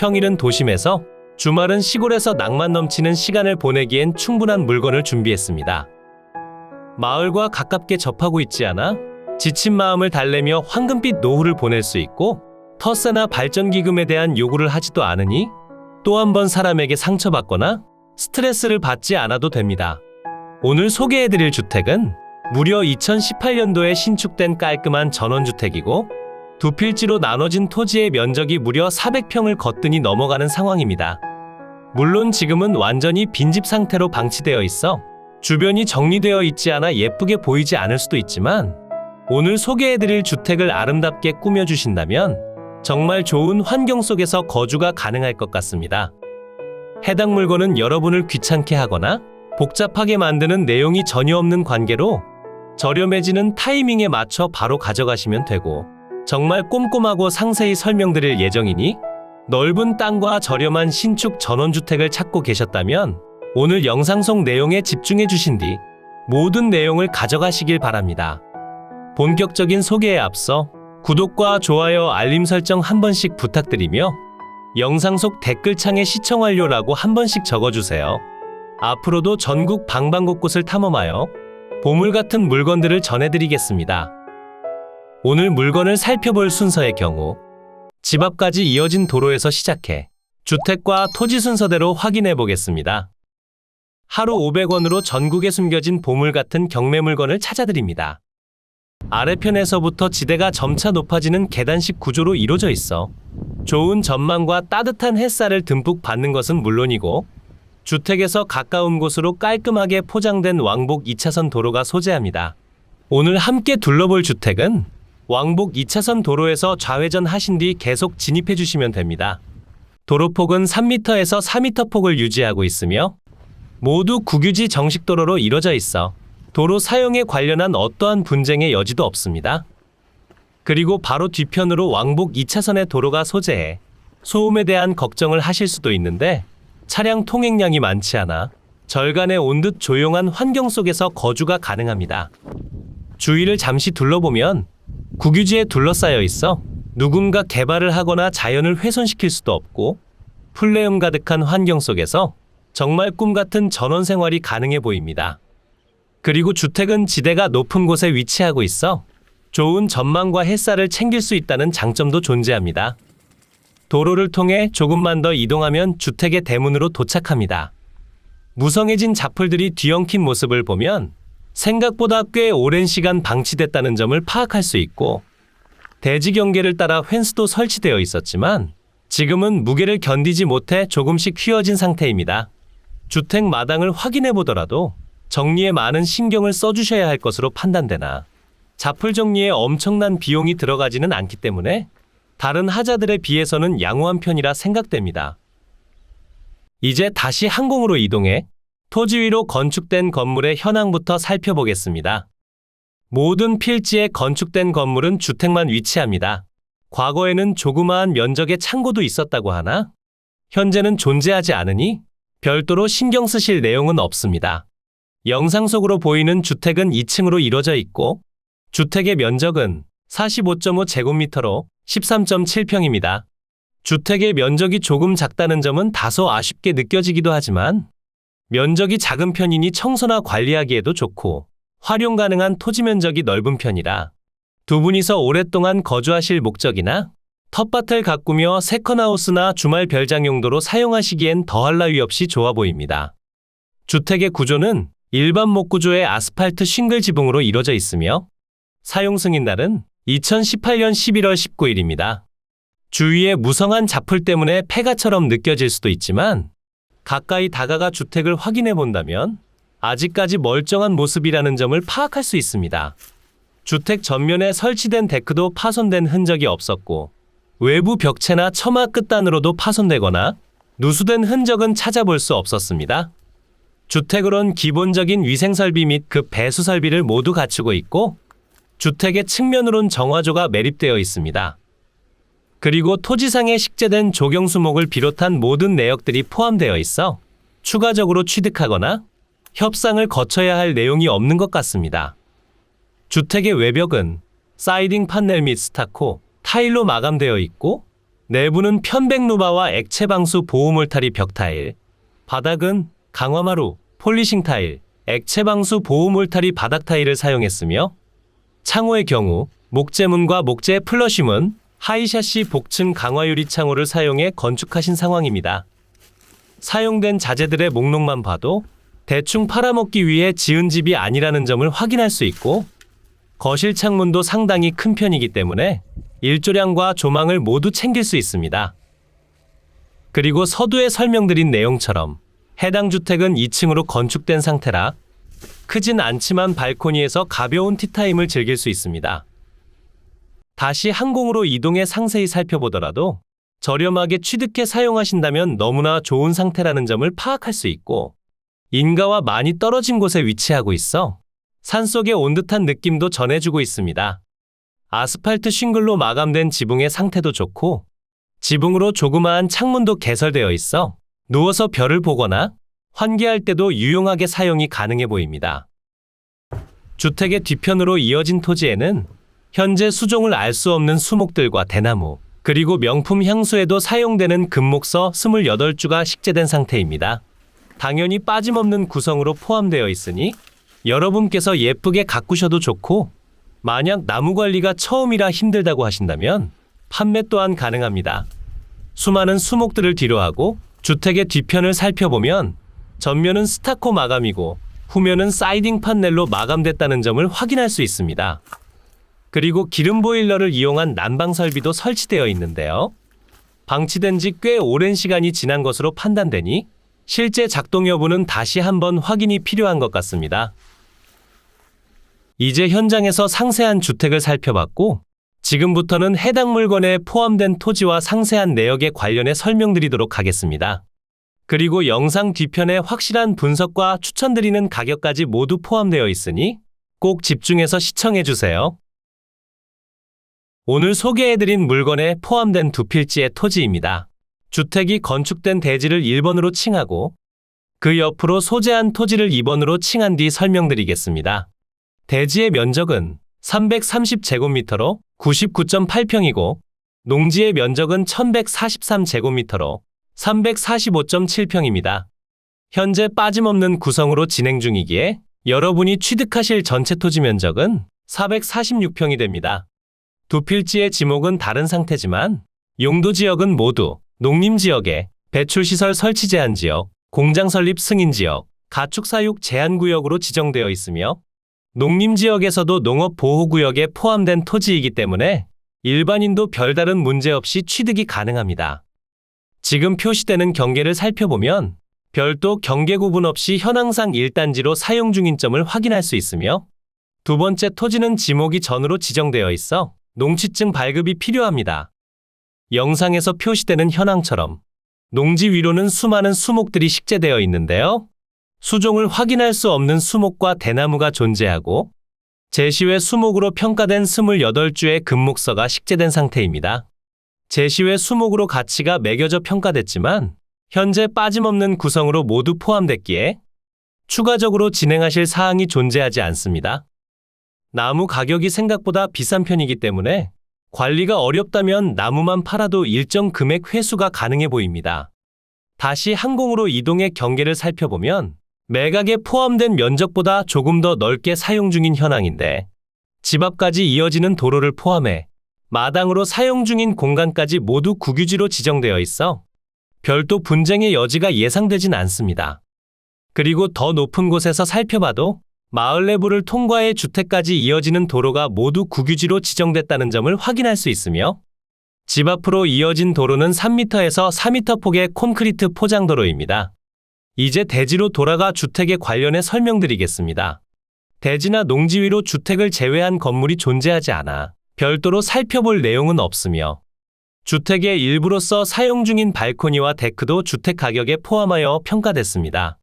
평일은 도심에서 주말은 시골에서 낭만 넘치는 시간을 보내기엔 충분한 물건을 준비했습니다. 마을과 가깝게 접하고 있지 않아 지친 마음을 달래며 황금빛 노후를 보낼 수 있고 터세나 발전기금에 대한 요구를 하지도 않으니 또 한 번 사람에게 상처받거나 스트레스를 받지 않아도 됩니다. 오늘 소개해드릴 주택은 무려 2018년도에 신축된 깔끔한 전원주택이고 두 필지로 나눠진 토지의 면적이 무려 400평을 거뜬히 넘어가는 상황입니다. 물론 지금은 완전히 빈집 상태로 방치되어 있어 주변이 정리되어 있지 않아 예쁘게 보이지 않을 수도 있지만 오늘 소개해드릴 주택을 아름답게 꾸며주신다면 정말 좋은 환경 속에서 거주가 가능할 것 같습니다. 해당 물건은 여러분을 귀찮게 하거나 복잡하게 만드는 내용이 전혀 없는 관계로 저렴해지는 타이밍에 맞춰 바로 가져가시면 되고 정말 꼼꼼하고 상세히 설명드릴 예정이니 넓은 땅과 저렴한 신축 전원주택을 찾고 계셨다면 오늘 영상 속 내용에 집중해 주신 뒤 모든 내용을 가져가시길 바랍니다. 본격적인 소개에 앞서 구독과 좋아요, 알림 설정 한 번씩 부탁드리며 영상 속 댓글창에 시청 완료라고 한 번씩 적어주세요. 앞으로도 전국 방방곳곳을 탐험하여 보물 같은 물건들을 전해드리겠습니다. 오늘 물건을 살펴볼 순서의 경우 집 앞까지 이어진 도로에서 시작해 주택과 토지 순서대로 확인해 보겠습니다. 하루 500원으로 전국에 숨겨진 보물 같은 경매 물건을 찾아드립니다. 아래편에서부터 지대가 점차 높아지는 계단식 구조로 이루어져 있어 좋은 전망과 따뜻한 햇살을 듬뿍 받는 것은 물론이고 주택에서 가까운 곳으로 깔끔하게 포장된 왕복 2차선 도로가 소재합니다. 오늘 함께 둘러볼 주택은 왕복 2차선 도로에서 좌회전 하신 뒤 계속 진입해 주시면 됩니다. 도로폭은 3m에서 4m 폭을 유지하고 있으며 모두 국유지 정식 도로로 이뤄져 있어 도로 사용에 관련한 어떠한 분쟁의 여지도 없습니다. 그리고 바로 뒤편으로 왕복 2차선의 도로가 소재해 소음에 대한 걱정을 하실 수도 있는데 차량 통행량이 많지 않아 절간에 온 듯 조용한 환경 속에서 거주가 가능합니다. 주위를 잠시 둘러보면 국유지에 둘러싸여 있어 누군가 개발을 하거나 자연을 훼손시킬 수도 없고 풀레음 가득한 환경 속에서 정말 꿈 같은 전원 생활이 가능해 보입니다. 그리고 주택은 지대가 높은 곳에 위치하고 있어 좋은 전망과 햇살을 챙길 수 있다는 장점도 존재합니다. 도로를 통해 조금만 더 이동하면 주택의 대문으로 도착합니다. 무성해진 자풀들이 뒤엉킨 모습을 보면 생각보다 꽤 오랜 시간 방치됐다는 점을 파악할 수 있고 대지 경계를 따라 펜스도 설치되어 있었지만 지금은 무게를 견디지 못해 조금씩 휘어진 상태입니다. 주택 마당을 확인해 보더라도 정리에 많은 신경을 써주셔야 할 것으로 판단되나 자풀 정리에 엄청난 비용이 들어가지는 않기 때문에 다른 하자들에 비해서는 양호한 편이라 생각됩니다. 이제 다시 항공으로 이동해 토지 위로 건축된 건물의 현황부터 살펴보겠습니다. 모든 필지에 건축된 건물은 주택만 위치합니다. 과거에는 조그마한 면적의 창고도 있었다고 하나 현재는 존재하지 않으니 별도로 신경 쓰실 내용은 없습니다. 영상 속으로 보이는 주택은 2층으로 이루어져 있고 주택의 면적은 45.5 제곱미터로 13.7평입니다. 주택의 면적이 조금 작다는 점은 다소 아쉽게 느껴지기도 하지만 면적이 작은 편이니 청소나 관리하기에도 좋고 활용 가능한 토지 면적이 넓은 편이라 두 분이서 오랫동안 거주하실 목적이나 텃밭을 가꾸며 세컨하우스나 주말 별장 용도로 사용하시기엔 더할 나위 없이 좋아 보입니다. 주택의 구조는 일반 목구조의 아스팔트 싱글 지붕으로 이루어져 있으며 사용 승인 날은 2018년 11월 19일입니다. 주위의 무성한 자풀 때문에 폐가처럼 느껴질 수도 있지만 가까이 다가가 주택을 확인해 본다면 아직까지 멀쩡한 모습이라는 점을 파악할 수 있습니다. 주택 전면에 설치된 데크도 파손된 흔적이 없었고 외부 벽체나 처마 끝단으로도 파손되거나 누수된 흔적은 찾아볼 수 없었습니다. 주택으론 기본적인 위생설비 및 그 배수 설비를 모두 갖추고 있고 주택의 측면으론 정화조가 매립되어 있습니다. 그리고 토지상에 식재된 조경수목을 비롯한 모든 내역들이 포함되어 있어 추가적으로 취득하거나 협상을 거쳐야 할 내용이 없는 것 같습니다. 주택의 외벽은 사이딩 판넬 및 스타코, 타일로 마감되어 있고 내부는 편백루바와 액체 방수 보호물타리 벽 타일, 바닥은 강화마루, 폴리싱 타일, 액체 방수 보호물타리 바닥 타일을 사용했으며 창호의 경우 목재문과 목재 플러시문, 하이샤시 복층 강화 유리 창호를 사용해 건축하신 상황입니다. 사용된 자재들의 목록만 봐도 대충 팔아먹기 위해 지은 집이 아니라는 점을 확인할 수 있고 거실 창문도 상당히 큰 편이기 때문에 일조량과 조망을 모두 챙길 수 있습니다. 그리고 서두에 설명드린 내용처럼 해당 주택은 2층으로 건축된 상태라 크진 않지만 발코니에서 가벼운 티타임을 즐길 수 있습니다. 다시 항공으로 이동해 상세히 살펴보더라도 저렴하게 취득해 사용하신다면 너무나 좋은 상태라는 점을 파악할 수 있고 인가와 많이 떨어진 곳에 위치하고 있어 산속에 온 듯한 느낌도 전해주고 있습니다. 아스팔트 싱글로 마감된 지붕의 상태도 좋고 지붕으로 조그마한 창문도 개설되어 있어 누워서 별을 보거나 환기할 때도 유용하게 사용이 가능해 보입니다. 주택의 뒤편으로 이어진 토지에는 현재 수종을 알 수 없는 수목들과 대나무, 그리고 명품 향수에도 사용되는 금목서 28주가 식재된 상태입니다. 당연히 빠짐없는 구성으로 포함되어 있으니 여러분께서 예쁘게 가꾸셔도 좋고 만약 나무 관리가 처음이라 힘들다고 하신다면 판매 또한 가능합니다. 수많은 수목들을 뒤로하고 주택의 뒤편을 살펴보면 전면은 스타코 마감이고 후면은 사이딩 판넬로 마감됐다는 점을 확인할 수 있습니다. 그리고 기름 보일러를 이용한 난방 설비도 설치되어 있는데요. 방치된 지 꽤 오랜 시간이 지난 것으로 판단되니 실제 작동 여부는 다시 한번 확인이 필요한 것 같습니다. 이제 현장에서 상세한 주택을 살펴봤고 지금부터는 해당 물건에 포함된 토지와 상세한 내역에 관련해 설명드리도록 하겠습니다. 그리고 영상 뒤편에 확실한 분석과 추천드리는 가격까지 모두 포함되어 있으니 꼭 집중해서 시청해 주세요. 오늘 소개해드린 물건에 포함된 두 필지의 토지입니다. 주택이 건축된 대지를 1번으로 칭하고 그 옆으로 소재한 토지를 2번으로 칭한 뒤 설명드리겠습니다. 대지의 면적은 330제곱미터로 99.8평이고 농지의 면적은 1143제곱미터로 345.7평입니다. 현재 빠짐없는 구성으로 진행 중이기에 여러분이 취득하실 전체 토지 면적은 446평이 됩니다. 두 필지의 지목은 다른 상태지만 용도 지역은 모두 농림 지역에 배출시설 설치 제한 지역, 공장 설립 승인 지역, 가축 사육 제한 구역으로 지정되어 있으며 농림 지역에서도 농업 보호 구역에 포함된 토지이기 때문에 일반인도 별다른 문제 없이 취득이 가능합니다. 지금 표시되는 경계를 살펴보면 별도 경계 구분 없이 현황상 1단지로 사용 중인 점을 확인할 수 있으며 두 번째 토지는 지목이 전으로 지정되어 있어 농취증 발급이 필요합니다. 영상에서 표시되는 현황처럼 농지 위로는 수많은 수목들이 식재되어 있는데요. 수종을 확인할 수 없는 수목과 대나무가 존재하고 제시외 수목으로 평가된 28주의 금목서가 식재된 상태입니다. 제시외 수목으로 가치가 매겨져 평가됐지만 현재 빠짐없는 구성으로 모두 포함됐기에 추가적으로 진행하실 사항이 존재하지 않습니다. 나무 가격이 생각보다 비싼 편이기 때문에 관리가 어렵다면 나무만 팔아도 일정 금액 회수가 가능해 보입니다. 다시 항공으로 이동의 경계를 살펴보면 매각에 포함된 면적보다 조금 더 넓게 사용 중인 현황인데 집 앞까지 이어지는 도로를 포함해 마당으로 사용 중인 공간까지 모두 국유지로 지정되어 있어 별도 분쟁의 여지가 예상되진 않습니다. 그리고 더 높은 곳에서 살펴봐도 마을 내부를 통과해 주택까지 이어지는 도로가 모두 국유지로 지정됐다는 점을 확인할 수 있으며 집 앞으로 이어진 도로는 3m에서 4m 폭의 콘크리트 포장도로입니다. 이제 대지로 돌아가 주택에 관련해 설명드리겠습니다. 대지나 농지 위로 주택을 제외한 건물이 존재하지 않아 별도로 살펴볼 내용은 없으며 주택의 일부로서 사용 중인 발코니와 데크도 주택 가격에 포함하여 평가됐습니다.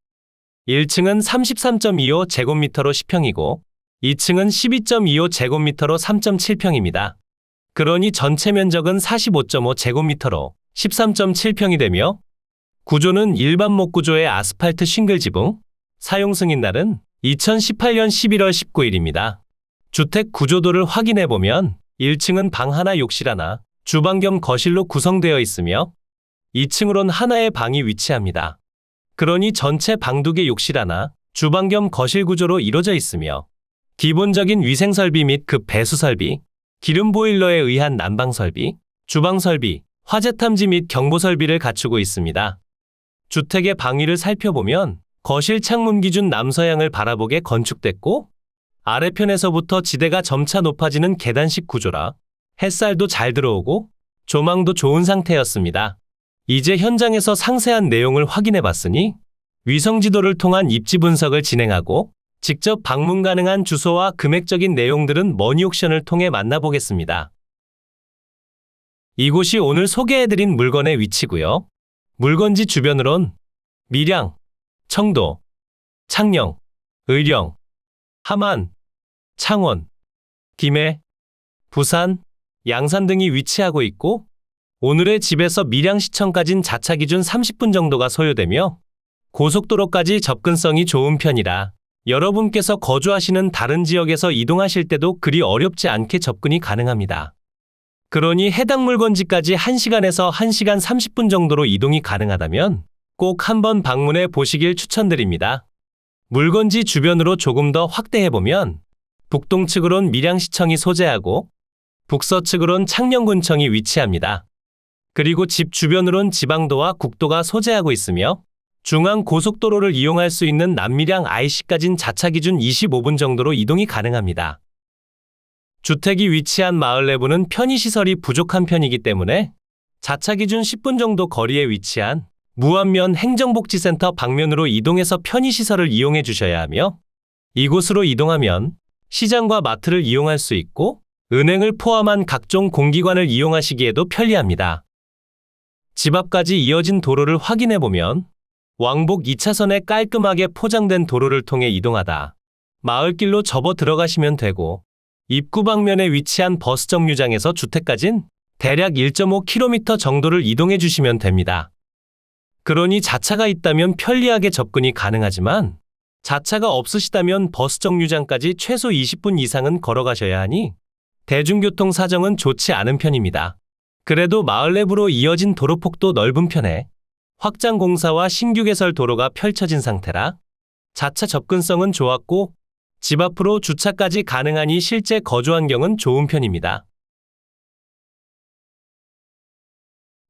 1층은 33.25 제곱미터로 10평이고 2층은 12.25 제곱미터로 3.7평입니다. 그러니 전체 면적은 45.5 제곱미터로 13.7평이 되며 구조는 일반 목구조의 아스팔트 싱글 지붕, 사용 승인 날은 2018년 11월 19일입니다. 주택 구조도를 확인해 보면 1층은 방 하나 욕실 하나, 주방 겸 거실로 구성되어 있으며 2층으론 하나의 방이 위치합니다. 그러니 전체 방두개 욕실 하나, 주방 겸 거실 구조로 이루어져 있으며 기본적인 위생 설비 및급 배수 설비, 기름 보일러에 의한 난방 설비, 주방 설비, 화재 탐지 및 경보 설비를 갖추고 있습니다. 주택의 방위를 살펴보면 거실 창문 기준 남서향을 바라보게 건축됐고 아래편에서부터 지대가 점차 높아지는 계단식 구조라 햇살도 잘 들어오고 조망도 좋은 상태였습니다. 이제 현장에서 상세한 내용을 확인해 봤으니 위성 지도를 통한 입지 분석을 진행하고 직접 방문 가능한 주소와 금액적인 내용들은 머니옥션을 통해 만나보겠습니다. 이곳이 오늘 소개해드린 물건의 위치고요. 물건지 주변으론 밀양, 청도, 창녕, 의령, 함안, 창원, 김해, 부산, 양산 등이 위치하고 있고 오늘의 집에서 밀양시청까진 자차 기준 30분 정도가 소요되며 고속도로까지 접근성이 좋은 편이라 여러분께서 거주하시는 다른 지역에서 이동하실 때도 그리 어렵지 않게 접근이 가능합니다. 그러니 해당 물건지까지 1시간에서 1시간 30분 정도로 이동이 가능하다면 꼭 한번 방문해 보시길 추천드립니다. 물건지 주변으로 조금 더 확대해보면 북동측으론 밀양시청이 소재하고 북서측으론 창녕군청이 위치합니다. 그리고 집 주변으론 지방도와 국도가 소재하고 있으며 중앙 고속도로를 이용할 수 있는 남밀양 IC까진 자차 기준 25분 정도로 이동이 가능합니다. 주택이 위치한 마을 내부는 편의시설이 부족한 편이기 때문에 자차 기준 10분 정도 거리에 위치한 무안면 행정복지센터 방면으로 이동해서 편의시설을 이용해 주셔야 하며 이곳으로 이동하면 시장과 마트를 이용할 수 있고 은행을 포함한 각종 공기관을 이용하시기에도 편리합니다. 집 앞까지 이어진 도로를 확인해 보면 왕복 2차선에 깔끔하게 포장된 도로를 통해 이동하다 마을길로 접어 들어가시면 되고 입구 방면에 위치한 버스 정류장에서 주택까진 대략 1.5km 정도를 이동해 주시면 됩니다. 그러니 자차가 있다면 편리하게 접근이 가능하지만 자차가 없으시다면 버스 정류장까지 최소 20분 이상은 걸어가셔야 하니 대중교통 사정은 좋지 않은 편입니다. 그래도 마을 내부로 이어진 도로폭도 넓은 편에 확장 공사와 신규 개설 도로가 펼쳐진 상태라 자차 접근성은 좋았고 집 앞으로 주차까지 가능하니 실제 거주 환경은 좋은 편입니다.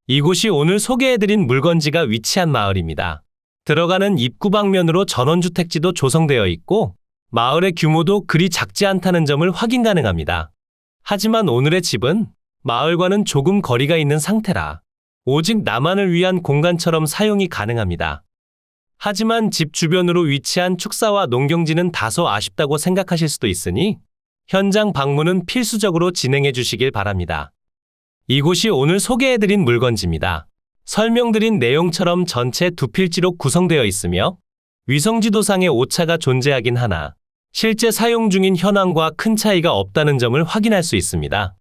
이곳이 오늘 소개해드린 물건지가 위치한 마을입니다. 들어가는 입구 방면으로 전원주택지도 조성되어 있고 마을의 규모도 그리 작지 않다는 점을 확인 가능합니다. 하지만 오늘의 집은 마을과는 조금 거리가 있는 상태라 오직 나만을 위한 공간처럼 사용이 가능합니다. 하지만 집 주변으로 위치한 축사와 농경지는 다소 아쉽다고 생각하실 수도 있으니 현장 방문은 필수적으로 진행해 주시길 바랍니다. 이곳이 오늘 소개해드린 물건지입니다. 설명드린 내용처럼 전체 두 필지로 구성되어 있으며 위성지도상의 오차가 존재하긴 하나 실제 사용 중인 현황과 큰 차이가 없다는 점을 확인할 수 있습니다.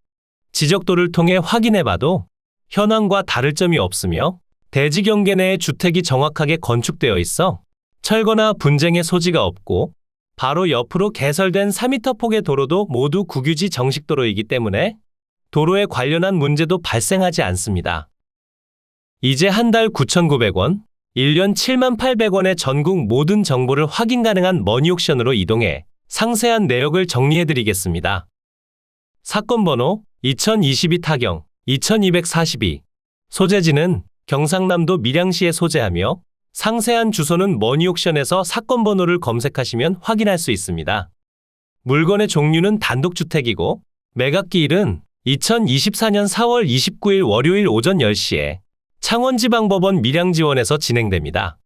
지적도를 통해 확인해봐도 현황과 다를 점이 없으며 대지 경계 내에 주택이 정확하게 건축되어 있어 철거나 분쟁의 소지가 없고 바로 옆으로 개설된 4m 폭의 도로도 모두 국유지 정식도로이기 때문에 도로에 관련한 문제도 발생하지 않습니다. 이제 한 달 9,900원, 1년 7,800원의 전국 모든 정보를 확인 가능한 머니옥션으로 이동해 상세한 내역을 정리해드리겠습니다. 사건 번호 2022 타경 2242 소재지는 경상남도 밀양시에 소재하며 상세한 주소는 머니옥션에서 사건 번호를 검색하시면 확인할 수 있습니다. 물건의 종류는 단독주택이고 매각기일은 2024년 4월 29일 월요일 오전 10시에 창원지방법원 밀양지원에서 진행됩니다.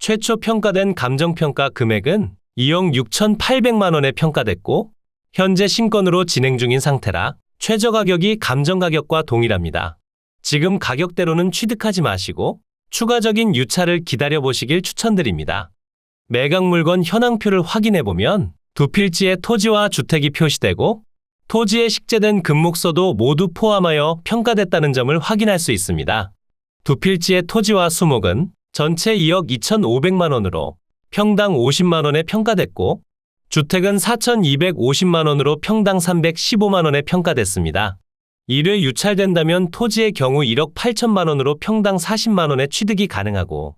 최초 평가된 감정평가 금액은 2억 6,800만 원에 평가됐고 현재 신건으로 진행 중인 상태라 최저 가격이 감정 가격과 동일합니다. 지금 가격대로는 취득하지 마시고 추가적인 유차를 기다려 보시길 추천드립니다. 매각 물건 현황표를 확인해 보면 두 필지의 토지와 주택이 표시되고 토지에 식재된 금목서도 모두 포함하여 평가됐다는 점을 확인할 수 있습니다. 두 필지의 토지와 수목은 전체 2억 2,500만 원으로 평당 50만 원에 평가됐고 주택은 4,250만 원으로 평당 315만 원에 평가됐습니다. 1회 유찰된다면 토지의 경우 1억 8천만 원으로 평당 40만 원의 취득이 가능하고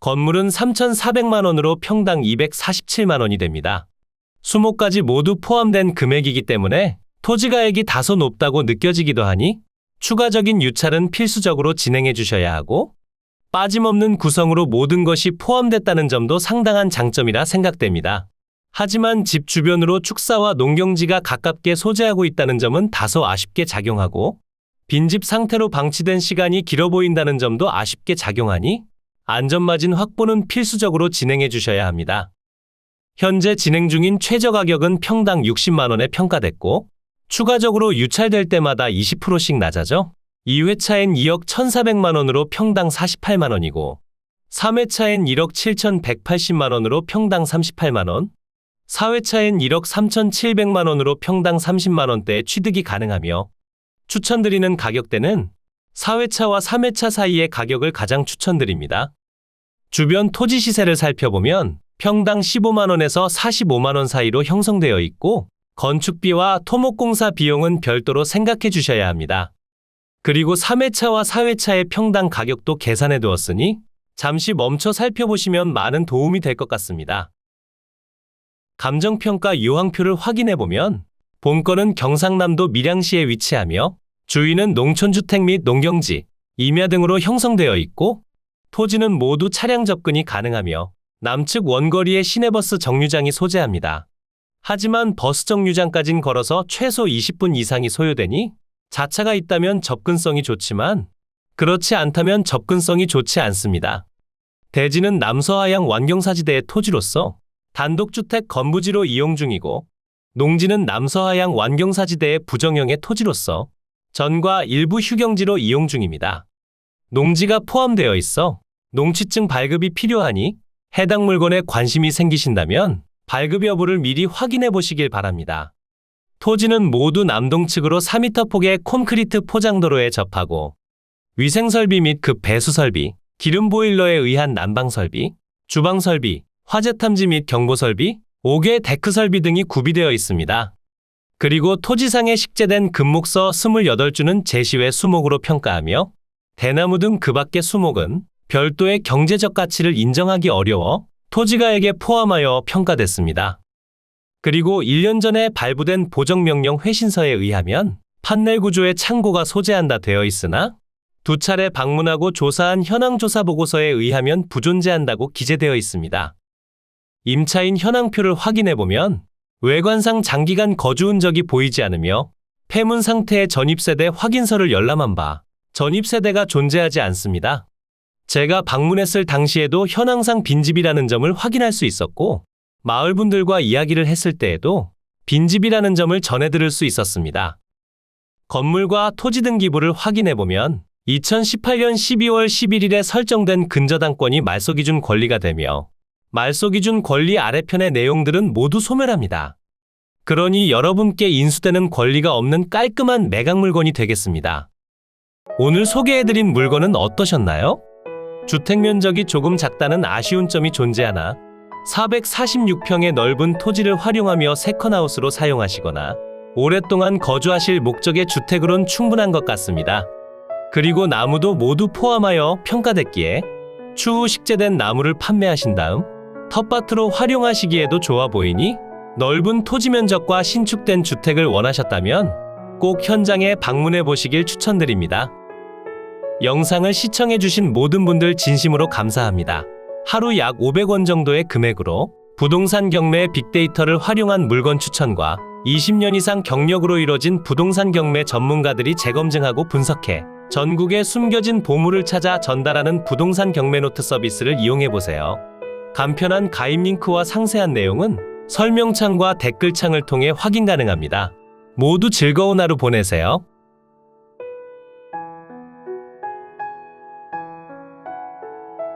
건물은 3,400만 원으로 평당 247만 원이 됩니다. 수목까지 모두 포함된 금액이기 때문에 토지가액이 다소 높다고 느껴지기도 하니 추가적인 유찰은 필수적으로 진행해 주셔야 하고 빠짐없는 구성으로 모든 것이 포함됐다는 점도 상당한 장점이라 생각됩니다. 하지만 집 주변으로 축사와 농경지가 가깝게 소재하고 있다는 점은 다소 아쉽게 작용하고 빈집 상태로 방치된 시간이 길어 보인다는 점도 아쉽게 작용하니 안전마진 확보는 필수적으로 진행해 주셔야 합니다. 현재 진행 중인 최저 가격은 평당 60만 원에 평가됐고 추가적으로 유찰될 때마다 20%씩 낮아져 2회차엔 2억 1,400만 원으로 평당 48만 원이고 3회차엔 1억 7,180만 원으로 평당 38만 원, 4회차엔 1억 3,700만 원으로 평당 30만 원대의 취득이 가능하며 추천드리는 가격대는 4회차와 3회차 사이의 가격을 가장 추천드립니다. 주변 토지 시세를 살펴보면 평당 15만 원에서 45만 원 사이로 형성되어 있고 건축비와 토목공사 비용은 별도로 생각해 주셔야 합니다. 그리고 3회차와 4회차의 평당 가격도 계산해 두었으니 잠시 멈춰 살펴보시면 많은 도움이 될 것 같습니다. 감정평가 요항표를 확인해 보면 본건은 경상남도 밀양시에 위치하며 주위는 농촌주택 및 농경지, 임야 등으로 형성되어 있고 토지는 모두 차량 접근이 가능하며 남측 원거리에 시내버스 정류장이 소재합니다. 하지만 버스 정류장까진 걸어서 최소 20분 이상이 소요되니 자차가 있다면 접근성이 좋지만 그렇지 않다면 접근성이 좋지 않습니다. 대지는 남서하양 완경사지대의 토지로서 단독주택 건부지로 이용 중이고 농지는 남서하양 완경사지대의 부정형의 토지로서 전과 일부 휴경지로 이용 중입니다. 농지가 포함되어 있어 농취증 발급이 필요하니 해당 물건에 관심이 생기신다면 발급 여부를 미리 확인해 보시길 바랍니다. 토지는 모두 남동 측으로 4m 폭의 콘크리트 포장도로에 접하고 위생설비 및급 배수 설비, 기름 보일러에 의한 난방 설비, 주방 설비, 화재 탐지 및 경보 설비, 5개 데크 설비 등이 구비되어 있습니다. 그리고 토지상에 식재된 금목서 28주는 제시외 수목으로 평가하며 대나무 등 그 밖의 수목은 별도의 경제적 가치를 인정하기 어려워 토지가액에 포함하여 평가됐습니다. 그리고 1년 전에 발부된 보정명령 회신서에 의하면 판넬 구조의 창고가 소재한다 되어 있으나 두 차례 방문하고 조사한 현황조사 보고서에 의하면 부존재한다고 기재되어 있습니다. 임차인 현황표를 확인해 보면 외관상 장기간 거주 흔적이 보이지 않으며 폐문 상태의 전입세대 확인서를 열람한 바 전입세대가 존재하지 않습니다. 제가 방문했을 당시에도 현황상 빈집이라는 점을 확인할 수 있었고 마을 분들과 이야기를 했을 때에도 빈집이라는 점을 전해들을 수 있었습니다. 건물과 토지 등기부를 확인해 보면 2018년 12월 11일에 설정된 근저당권이 말소기준 권리가 되며 말소 기준 권리 아래편의 내용들은 모두 소멸합니다. 그러니 여러분께 인수되는 권리가 없는 깔끔한 매각 물건이 되겠습니다. 오늘 소개해드린 물건은 어떠셨나요? 주택 면적이 조금 작다는 아쉬운 점이 존재하나 446평의 넓은 토지를 활용하며 세컨하우스로 사용하시거나 오랫동안 거주하실 목적의 주택으론 충분한 것 같습니다. 그리고 나무도 모두 포함하여 평가됐기에 추후 식재된 나무를 판매하신 다음 텃밭으로 활용하시기에도 좋아 보이니 넓은 토지 면적과 신축된 주택을 원하셨다면 꼭 현장에 방문해 보시길 추천드립니다. 영상을 시청해 주신 모든 분들 진심으로 감사합니다. 하루 약 500원 정도의 금액으로 부동산 경매 빅데이터를 활용한 물건 추천과 20년 이상 경력으로 이뤄진 부동산 경매 전문가들이 재검증하고 분석해 전국에 숨겨진 보물을 찾아 전달하는 부동산 경매 노트 서비스를 이용해 보세요. 간편한 가입 링크와 상세한 내용은 설명창과 댓글창을 통해 확인 가능합니다. 모두 즐거운 하루 보내세요.